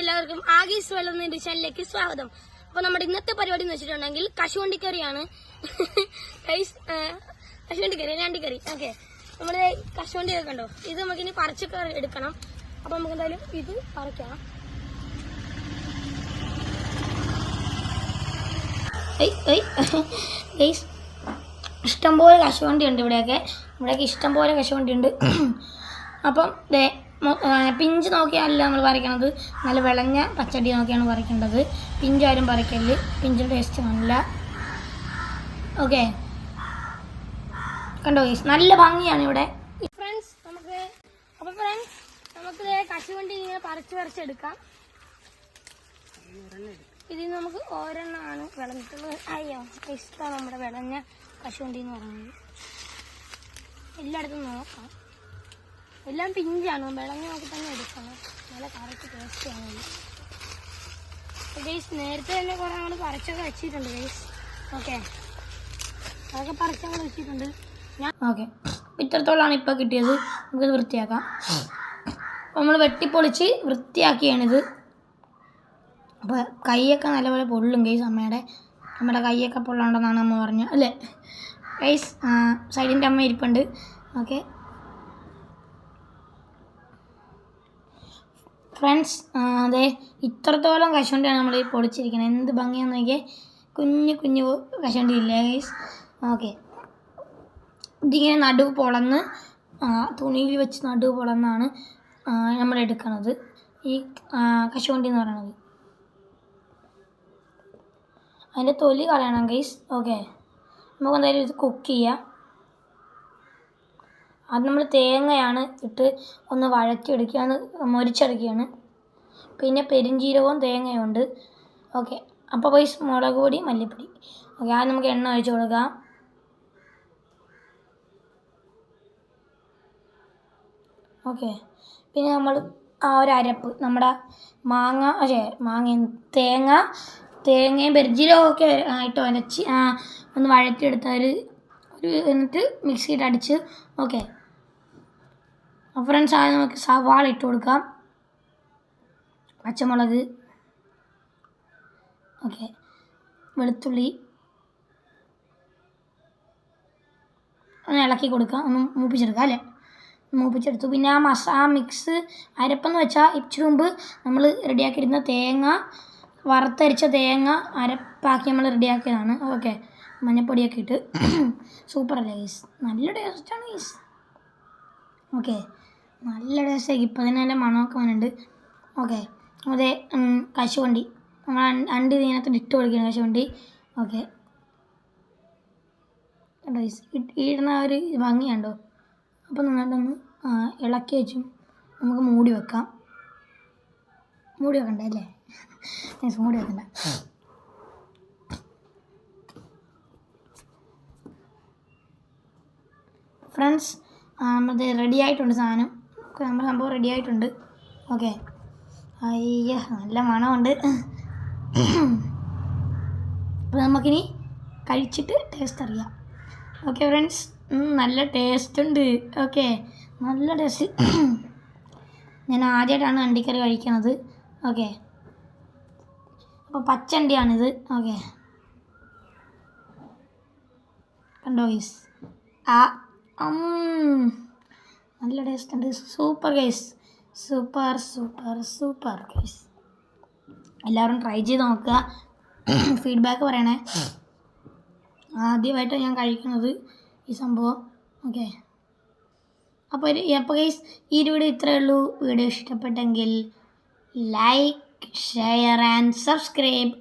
എല്ലാവർക്കും ആഗീസ് വെള്ളുന്നതിന്റെ ചാനലിലേക്ക് സ്വാഗതം. അപ്പൊ നമ്മുടെ ഇന്നത്തെ പരിപാടി എന്ന് വെച്ചിട്ടുണ്ടെങ്കിൽ കശുവണ്ടിക്കറിയാണ്. കശുവണ്ടിക്കറി രണ്ടിക്കറി ഓക്കെ നമ്മുടെ കശുവണ്ടി കണ്ടോ? ഇത് നമുക്ക് ഇനി പറിച്ചൊക്കെ എടുക്കണം. അപ്പൊ നമുക്ക് എന്തായാലും ഇത് പറിക്കാം. ഇഷ്ടംപോലെ കശുവണ്ടി ഉണ്ട് ഇവിടെയൊക്കെ. ഇവിടെയൊക്കെ ഇഷ്ടംപോലെ കശുവണ്ടി ഉണ്ട് അപ്പം പിഞ്ച് നോക്കിയല്ല നമ്മൾ പറിക്കണത്. നല്ല വിളഞ്ഞ പച്ചടി നോക്കിയാണ് പറിക്കേണ്ടത്. പിഞ്ചാരും പറിക്കൽ പിഞ്ചിന്റെ ടേസ്റ്റ് നല്ല ഓക്കെ കണ്ടോ ഗീസ് നല്ല ഭംഗിയാണ് ഇവിടെ. ഫ്രണ്ട്സ് നമുക്ക് അപ്പോൾ ഫ്രണ്ട്സ് നമുക്ക് കശുവണ്ടി ഇങ്ങനെ പറിച്ച് പറിച്ചെടുക്കാം ഇതിൽ നിന്ന് നമുക്ക് ഓരോന്നാണ് വിളഞ്ഞിട്ടുള്ളത്. അയ്യോ ഇഷ്ടമാണ് നമ്മുടെ വിളഞ്ഞ കശുവണ്ടി എന്ന് പറയുന്നത്. എല്ലായിടത്തും നോക്കാം. എല്ലാം പിഞ്ചാണ്. വിളഞ്ഞ നോക്കി തന്നെ എടുക്കണം. നല്ല കറക്റ്റ് ടേസ്റ്റ് ആണ് ഗൈസ് നേരത്തെ തന്നെ കുറെ നമ്മൾ പറിച്ചൊക്കെ വെച്ചിട്ടുണ്ട് ഗൈസ് ഓക്കെ അതൊക്കെ പറിച്ചൊക്കെ വെച്ചിട്ടുണ്ട്. ഞാൻ ഓക്കെ ഇത്രത്തോളമാണ് ഇപ്പോൾ കിട്ടിയത്. നമുക്കിത് വൃത്തിയാക്കാം. നമ്മൾ വെട്ടിപ്പൊളിച്ച് വൃത്തിയാക്കിയാണിത്. അപ്പോൾ കൈയൊക്കെ നല്ലപോലെ പൊള്ളും ഗൈസ് അമ്മയുടെ. നമ്മുടെ കൈയൊക്കെ പൊള്ളാണ്ടെന്നാണ് നമ്മൾ പറഞ്ഞത് അല്ലേ? ഗൈസ് സൈഡിന്റെ അമ്മ ഇരിപ്പുണ്ട്. ഓക്കെ ഫ്രണ്ട്സ് അതെ ഇത്രത്തോളം കശുവണ്ടിയാണ് നമ്മൾ പൊടിച്ചിരിക്കുന്നത് എന്ത് ഭംഗിയാന്ന് നോക്കിയാൽ കുഞ്ഞു കുഞ്ഞു കശുവണ്ടി ഇല്ലേ ഗൈസ് ഓക്കെ. ഇതിങ്ങനെ നടുവ് പൊളന്ന് തുണിയിൽ വെച്ച് നടുവ് പൊളന്നാണ് നമ്മൾ എടുക്കുന്നത് ഈ കശുവണ്ടി എന്ന് പറയുന്നത് അതിന്റെ തൊലി കളയണം ഗൈസ് ഓക്കെ. നമുക്ക് എന്തായാലും ഇത് കുക്ക് ചെയ്യാം. അത് നമ്മൾ തേങ്ങയാണ് ഇട്ട് ഒന്ന് വഴറ്റിയെടുക്കുകയാണ് മൊരിച്ചെടുക്കുകയാണ്. പിന്നെ പെരിഞ്ജീരകവും തേങ്ങയും ഉണ്ട്. ഓക്കെ. അപ്പോൾ പോയി മുളക് പൊടി മല്ലിപ്പൊടി. ഓക്കെ ആദ്യം നമുക്ക് എണ്ണ ഒഴിച്ച് കൊടുക്കാം. ഓക്കെ. പിന്നെ നമ്മൾ ആ ഒരു അരപ്പ് നമ്മുടെ മാങ്ങ അതെ മാങ്ങ തേങ്ങ തേങ്ങയും പെരിഞ്ചീരകവും ഒക്കെ ആയിട്ട് അരച്ച് ഒന്ന് വഴറ്റിയെടുത്ത ഒരു എന്നിട്ട് മിക്സിയിട്ട് അടിച്ച് ഓക്കെ. ഫ്രണ്ട്സ് ആദ്യം നമുക്ക് സവാള ഇട്ട് കൊടുക്കാം. പച്ചമുളക്. ഓക്കെ. വെളുത്തുള്ളി. ഒന്ന് ഇളക്കി കൊടുക്കാം. ഒന്ന് മൂപ്പിച്ചെടുക്കാം അല്ലേ? മൂപ്പിച്ചെടുത്തു. പിന്നെ ആ മസ ആ മിക്സ് അരപ്പെന്ന് വെച്ചാൽ ഇച്ചിരി മുമ്പ് നമ്മൾ റെഡിയാക്കിയിരുന്ന തേങ്ങ വറുത്തരിച്ച തേങ്ങ അരപ്പാക്കി നമ്മൾ റെഡിയാക്കിയതാണ്. ഓക്കെ. മഞ്ഞപ്പൊടിയൊക്കെ ഇട്ട്. സൂപ്പർ അല്ലേ ഗീസ് നല്ല ടേസ്റ്റാണ് ഗീസ് ഓക്കെ. നല്ല ടേസ്റ്റ് ഇപ്പം തന്നെ നല്ല മണമൊക്കെ വന്നിട്ടുണ്ട്. ഓക്കെ. അതെ കശുവണ്ടി. നമ്മൾ അണ്ട് ഇതിനകത്ത് ഇട്ട് കൊടുക്കുകയാണ് കശുവണ്ടി. ഓക്കെ. കണ്ടോ ഇടുന്ന ഒരു ഭംഗിയുണ്ടോ? അപ്പോൾ നന്നായിട്ടൊന്ന് ഇളക്കി വെച്ചും നമുക്ക് മൂടി വെക്കാം. മൂടി വെക്കണ്ട അല്ലേ? മൂടി വെക്കണ്ട. ഫ്രണ്ട്സ് നമ്മളത് റെഡി ആയിട്ടുണ്ട് സാധനം. ഒക്കെ നമ്മുടെ സംഭവം റെഡി ആയിട്ടുണ്ട്. ഓക്കെ അയ്യ നല്ല മണമുണ്ട്. അപ്പോൾ നമുക്കിനി കഴിച്ചിട്ട് ടേസ്റ്റ് അറിയാം. ഓക്കെ ഫ്രണ്ട്സ് നല്ല ടേസ്റ്റ് ഉണ്ട്. ഓക്കെ നല്ല ടേസ്റ്റ് ഞാൻ ആദ്യമായിട്ടാണ് അണ്ടിക്കറി കഴിക്കണത്. ഓക്കെ അപ്പോൾ പച്ചണ്ടിയാണിത്. ഓക്കെ കണ്ടോ ഈസ് ആ. നല്ല ടേസ്റ്റ് ഉണ്ട്. Super guys super super super guys എല്ലാവരും ട്രൈ ചെയ്ത് നോക്കുക. ഫീഡ്ബാക്ക് പറയണേ. ആദ്യമായിട്ട് ഞാൻ കഴിക്കുന്നത് ഈ സംഭവം. ഓക്കെ അപ്പോൾ ഒരു അപ്പോൾ ഗൈസ് ഈ ഒരു വീഡിയോ ഇത്രയേ ഉള്ളൂ. വീഡിയോ ഇഷ്ടപ്പെട്ടെങ്കിൽ ലൈക്ക് ഷെയർ ആൻഡ് സബ്സ്ക്രൈബ്